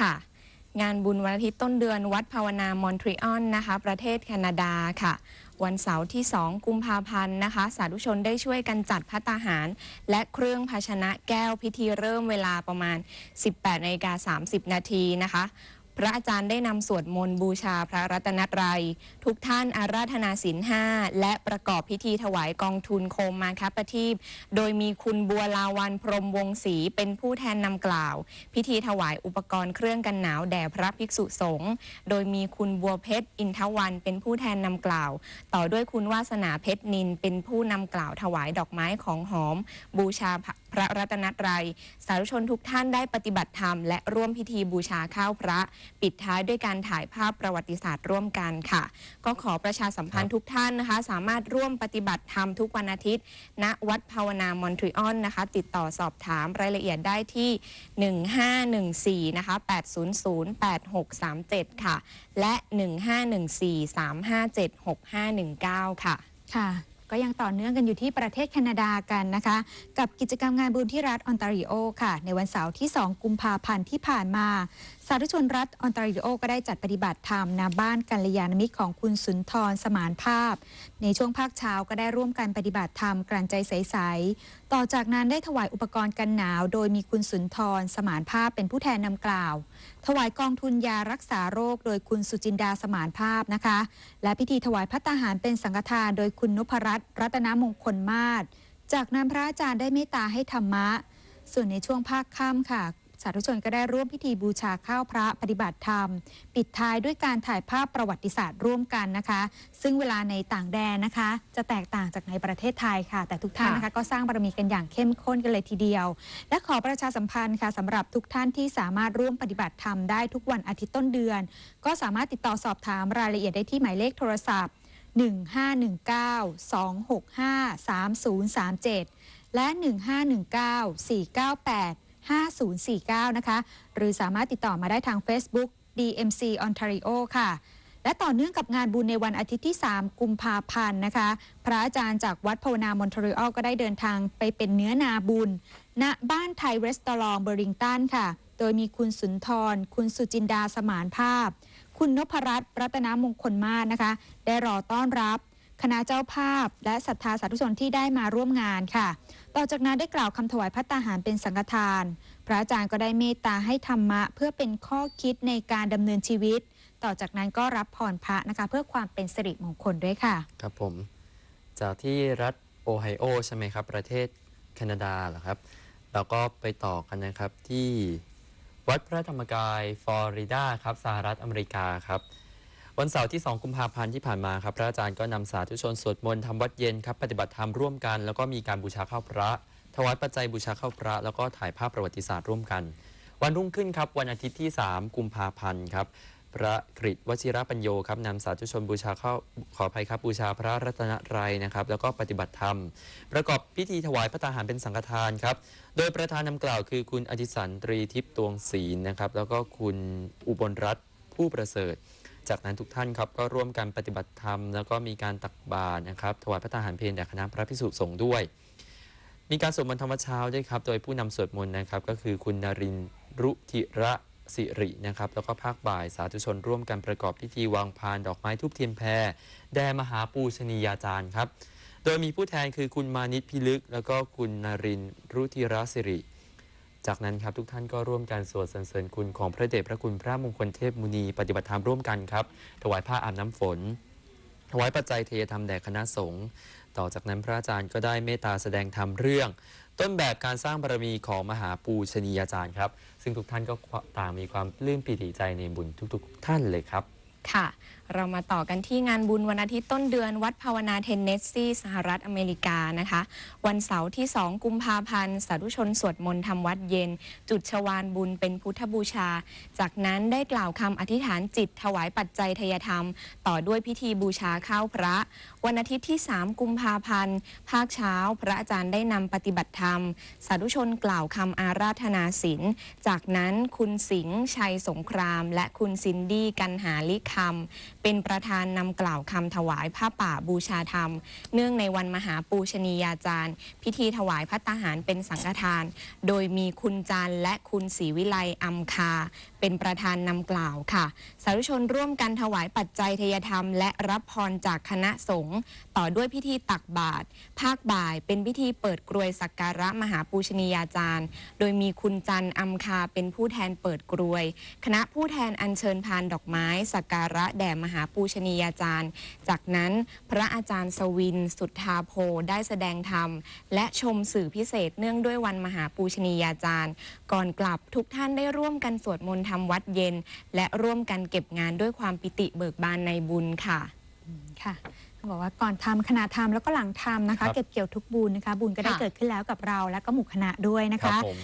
ค่ะ งานบุญวันอาทิตย์ต้นเดือนวัดภาวนามอนทรีออนนะคะ ประเทศแคนาดาค่ะ วันเสาร์ที่ 2 กุมภาพันธ์นะคะ สาธุชนได้ช่วยกันจัดพัตตาหาร และเครื่องภาชนะแก้วพิธีเริ่มเวลาประมาณ 18นาฬิกา30 นาทีนะคะ พระอาจารย์ได้นำสวดมนต์บูชาพระรัตนตรัย ทุกท่านอาราธนาศีลห้าและประกอบพิธีถวายกองทุนโคมมาคัประทีปโดยมีคุณบัวลาวันพรหมวงศรีเป็นผู้แทนนำกล่าว พิธีถวายอุปกรณ์เครื่องกันหนาวแด่พระภิกษุสงฆ์โดยมีคุณบัวเพชรอินทวันเป็นผู้แทนนำกล่าว ต่อด้วยคุณวาสนาเพชรนินเป็นผู้นำกล่าวถวายดอกไม้ของหอม บูชาพระรัตนตรัย สาธุชนทุกท่านได้ปฏิบัติธรรมและร่วมพิธีบูชาข้าวพระปิดท้ายด้วยการถ่ายภาพประวัติศาสตร์ร่วมกันค่ะ ก็ขอประชาสัมพันธ์ทุกท่านนะคะ สามารถร่วมปฏิบัติธรรมทุกวันอาทิตย์ ณวัดภาวนามอนทรีออนนะคะ ติดต่อสอบถามรายละเอียดได้ที่ 1514นะคะ8008637 ค่ะ และ 1514-357-6519ค่ะ ค่ะ ก็ยังต่อเนื่องกันอยู่ที่ประเทศแคนาดากันนะคะ กับกิจกรรมงานบุญที่รัฐออนตาริโอค่ะ ในวันเสาร์ที่ 2 กุมภาพันธ์ที่ผ่านมาสาธุชนรัฐออนตาริโอก็ได้จัดปฏิบัติธรรมณบ้านกัลยาณมิตรของคุณสุนทรสมานภาพ ในช่วงภาคเช้าก็ได้ร่วมกันปฏิบัติธรรมกลั่นใจใสๆต่อจากนั้นได้ถวายอุปกรณ์กันหนาว โดยมีคุณสุนทรสมานภาพเป็นผู้แทนนำกล่าว ถวายกองทุนยารักษาโรค โดยคุณสุจินดาสมานภาพนะคะ และพิธีถวายพัตตาหารเป็นสังฆทาน โดยคุณนพรัตน์รัตนมงคลมาศจากนั้นพระอาจารย์ได้เมตตาให้ธรรมะ ส่วนในช่วงภาคค่ำค่ะ สาธุชนก็ได้ร่วมพิธีบูชาข้าวพระปฏิบัติธรรม ปิดท้ายด้วยการถ่ายภาพประวัติศาสตร์ร่วมกันนะคะ ซึ่งเวลาในต่างแดนนะคะ จะแตกต่างจากในประเทศไทยค่ะ แต่ทุกท่านนะคะก็สร้างบารมีกันอย่างเข้มข้นกันเลยทีเดียว และขอประชาสัมพันธ์ค่ะสำหรับทุกท่านที่สามารถร่วมปฏิบัติธรรมได้ทุกวันอาทิตย์ต้นเดือน ก็สามารถติดต่อสอบถามรายละเอียดได้ที่หมายเลขโทรศัพท์ 1519-265-3037 และ 5049 นะคะ หรือสามารถติดต่อมาได้ทาง Facebook DMC Ontario ค่ะ และต่อเนื่องกับงานบุญในวันอาทิตย์ที่ 3 กุมภาพันธ์นะคะ พระอาจารย์จากวัดภาวนามอนทรีออลก็ได้เดินทางไปเป็นเนื้อนาบุญ ณ บ้านไทยรีสตอรองเบอริงตันค่ะ โดยมีคุณสุนทร คุณสุจินดาสมานภาพ คุณนพรัตน์รัตนมงคลมาศนะคะ ได้รอต้อนรับ คณะเจ้าภาพ และศรัทธาสาธุชนที่ได้มาร่วมงานค่ะ ต่อจากนั้นได้กล่าวคำถวายพัตตาหารเป็นสังฆทาน พระอาจารย์ก็ได้เมตตาให้ธรรมะ เพื่อเป็นข้อคิดในการดำเนินชีวิต ต่อจากนั้นก็รับพรพระนะคะ เพื่อความเป็นสิริมงคลด้วยค่ะครับผม จากที่รัฐโอไฮโอใช่ไหมครับ ประเทศแคนาดาเหรอครับเราก็ไปต่อกันนะครับที่วัดพระธรรมกายฟลอริดาครับสหรัฐอเมริกาครับ วันเสาร์ที่ 2 กุมภาพันธ์ที่ผ่านมาครับพระอาจารย์ก็นำสาธุชนสวดมนต์ทำวัดเย็นครับปฏิบัติธรรมร่วมกัน แล้วก็มีการบูชาข้าวพระ ถวายปัจจัยบูชาข้าวพระ แล้วก็ถ่ายภาพประวัติศาสตร์ร่วมกัน วันรุ่งขึ้นครับวันอาทิตย์ที่ 3 กุมภาพันธ์ครับพระกฤษวชิรปัญโยครับนำสาธุชนบูชาข้าขออภัยครับบูชาพระรัตนตรัยนะครับแล้วก็ปฏิบัติธรรม ประกอบพิธีถวายพระตาหารเป็นสังฆทานครับโดยประธานนำกล่าวคือคุณอธิสันตรีทิพย์ตวงศีลนะครับแล้วก็คุณอุบลรัตน์ผู้ประเสริฐ จากนั้นทุกท่านครับก็ร่วมกันปฏิบัติธรรม แล้วก็มีการตักบาตรนะครับถวายพระตาหารเพลแด่คณะพระพิสุสงฆ์ด้วย มีการสวดมนต์ธรรมเช้าด้วยครับ โดยผู้นำสวดมนต์นะครับ ก็คือคุณนรินรุธิระสิรินะครับแล้วก็ภาคบ่ายสาธุชนร่วมกันประกอบพิธีวางพานดอกไม้ทุบเทียนแพรแด่มหาปูชนียาจารย์ครับ โดยมีผู้แทนคือคุณมานิตพิลึก แล้วก็คุณนรินร์รุธิระสิริ จากนั้นครับทุกท่านก็ร่วมกันสวดสรรเสริญคุณของพระเดชพระคุณพระมงคลเทพมุนี ปฏิบัติธรรมร่วมกันครับ ถวายผ้าอาบน้ำฝน ถวายปัจจัยเทยธรรมแด่คณะสงฆ์ต่อจากนั้นพระอาจารย์ก็ได้เมตตาแสดงธรรมเรื่อง ต้นแบบการสร้างบารมีของมหาปูชนียาจารย์ครับ ซึ่งทุกท่านก็ต่างมีความปลื้มปิติใจในบุญทุก ๆ ท่านเลยครับ ค่ะ เรามาต่อกันที่งานบุญวันอาทิตย์ต้นเดือนวัดภาวนาเทนเนสซีสหรัฐอเมริกานะคะ วันเสาร์ที่ 2 กุมภาพันธ์ สาธุชนสวดมนต์ทำวัดเย็น จุดชวานบุญเป็นพุทธบูชา จากนั้นได้กล่าวคำอธิษฐานจิตถวายปัจจัยทยธรรม ต่อด้วยพิธีบูชาข้าวพระ วันอาทิตย์ที่ 3 กุมภาพันธ์ ภาคเช้า พระอาจารย์ได้นำปฏิบัติธรรม สาธุชนกล่าวคำอาราธนาศีลจากนั้นคุณสิงห์ชัยสงคราม และคุณซินดี้กันหาลิคำเป็นประธานนำกล่าวคำถวายผ้าป่าบูชาธรรม เนื่องในวันมหาปูชนียาจารย์ พิธีถวายพัตตาหารเป็นสังฆทาน โดยมีคุณจันทร์และคุณศรีวิไลอัมคา เป็นประธานนำกล่าวค่ะ สาธุชนร่วมกันถวายปัจจัยทยธรรม และรับพรจากคณะสงฆ์ต่อด้วยพิธีตักบาตรภาคบ่าย เป็นพิธีเปิดกรวยสักการะมหาปูชนียาจารย์ โดยมีคุณจันทร์อัมคาเป็นผู้แทนเปิดกรวย คณะผู้แทนอัญเชิญพานดอกไม้สักการะแด่มหาปูชนียาจารย์ จากนั้นพระอาจารย์สวิน สุทธาโพได้แสดงธรรม และชมสื่อพิเศษเนื่องด้วยวันมหาปูชนียาจารย์ ก่อนกลับทุกท่านได้ร่วมกันสวดมนต์ทำวัดเย็น และร่วมกันเก็บงานด้วยความปิติเบิกบานในบุญค่ะค่ะเขาบอกว่าก่อนทำขณะทำแล้วก็หลังทำนะครัคะบเก็บเกี่ยวทุกบุญนะคะ บุญก็ได้ค่ะเกิดขึ้นแล้วกับเราและก็หมู่คณะด้วยนะครัคะบผม